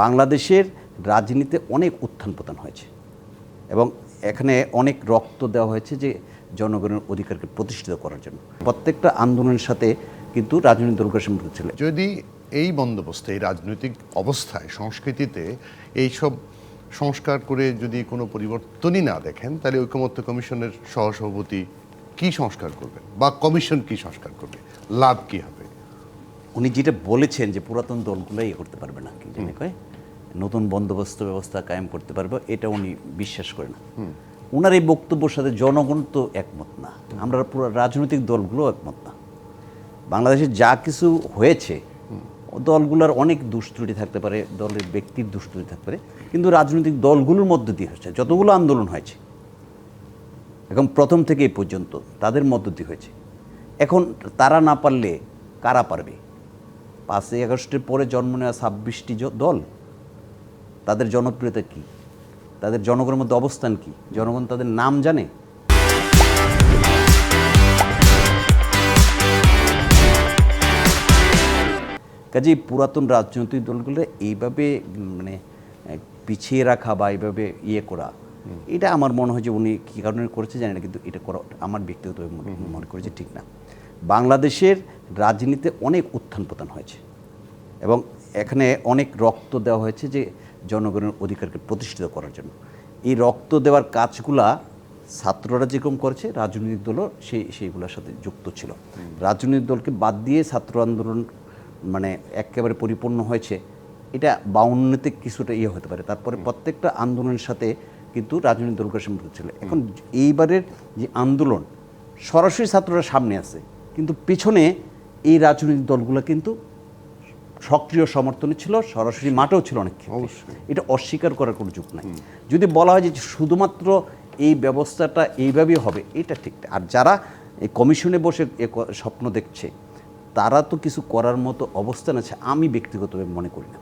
বাংলাদেশের রাজনীতিতে অনেক উত্থান পতন হয়েছে এবং এখানে অনেক রক্ত দেওয়া হয়েছে যে জনগণের অধিকারকে প্রতিষ্ঠিত করার জন্য। প্রত্যেকটা আন্দোলনের সাথে কিন্তু রাজনৈতিক দলগুলো সম্পর্ক ছিল। যদি এই বন্দোবস্তে, এই রাজনৈতিক অবস্থায়, সংস্কৃতিতে এইসব সংস্কার করে যদি কোনো পরিবর্তনই না দেখেন, তাহলে ঐকমত্য কমিশনের সহসভাপতি কি সংস্কার করবে বা কমিশন কি সংস্কার করবে? লাভ কি হবে? উনি যেটা বলেছেন যে পুরাতন দলগুলো ইয়ে করতে পারবে না কি জানি কয়? নতুন বন্দোবস্ত ব্যবস্থা কায়েম করতে পারবে এটা উনি বিশ্বাস করে না। ওনার এই বক্তব্যের সাথে জনগণ তো একমত না। আমরা পুরো রাজনৈতিক দলগুলো একমত না। বাংলাদেশে যা কিছু হয়েছে দলগুলোর অনেক দুষ্ত্রুটি থাকতে পারে দলের ব্যক্তির দুষ্ত্রুটি থাকতে পারে কিন্তু রাজনৈতিক দলগুলোর মধ্য দিয়ে হয়েছে যতগুলো আন্দোলন হয়েছে এখন প্রথম থেকে এই পর্যন্ত তাদের মধ্য দিয়ে হয়েছে। এখন তারা না পারলে কারা পারবে? পাঁচই আগস্টের পরে জন্ম নেওয়া ছাব্বিশটি দল, তাদের জনপ্রিয়তা কি? তাদের জনগণের মধ্যে অবস্থান কি? জনগণ তাদের নাম জানে? কাজেই পুরাতন রাজনৈতিক দলগুলো এইভাবে মানে পিছিয়ে রাখা বা এইভাবে ইয়ে করা, এটা আমার মনে হয় যে উনি কী কারণে করেছে জানি না, কিন্তু এটা করা, আমার ব্যক্তিগত মনে করি যে ঠিক না। বাংলাদেশের রাজনীতিতে অনেক উত্থান পতন হয়েছে। এবং এখানে অনেক রক্ত দেওয়া হয়েছে যে জনগণের অধিকারকে প্রতিষ্ঠিত করার জন্য। এই রক্ত দেওয়ার কাজগুলা ছাত্ররা যেরকম করেছে রাজনৈতিক দলও সেই সেইগুলোর সাথে যুক্ত ছিল। রাজনৈতিক দলকে বাদ দিয়ে ছাত্র আন্দোলন মানে একেবারে পরিপূর্ণ হয়েছে এটা বাউন্নতে কিছুটা ইয়ে হতে পারে। তারপরে প্রত্যেকটা আন্দোলনের সাথে কিন্তু রাজনৈতিক দলগুলোর সম্পর্ক ছিল। এখন এইবারের যে আন্দোলন সরাসরি ছাত্ররা সামনে আছে কিন্তু পেছনে এই রাজনৈতিক দলগুলো কিন্তু সক্রিয় সমর্থনে ছিল সরাসরি মাঠেও ছিল অনেক অবশ্যই। এটা অস্বীকার করার কোনো যুগ নাই। যদি বলা হয় যে শুধুমাত্র এই ব্যবস্থাটা এইভাবেই হবে এটা ঠিক আর যারা এই কমিশনে বসে স্বপ্ন দেখছে তারা তো কিছু করার মতো অবস্থান আছে আমি ব্যক্তিগতভাবে মনে করি না।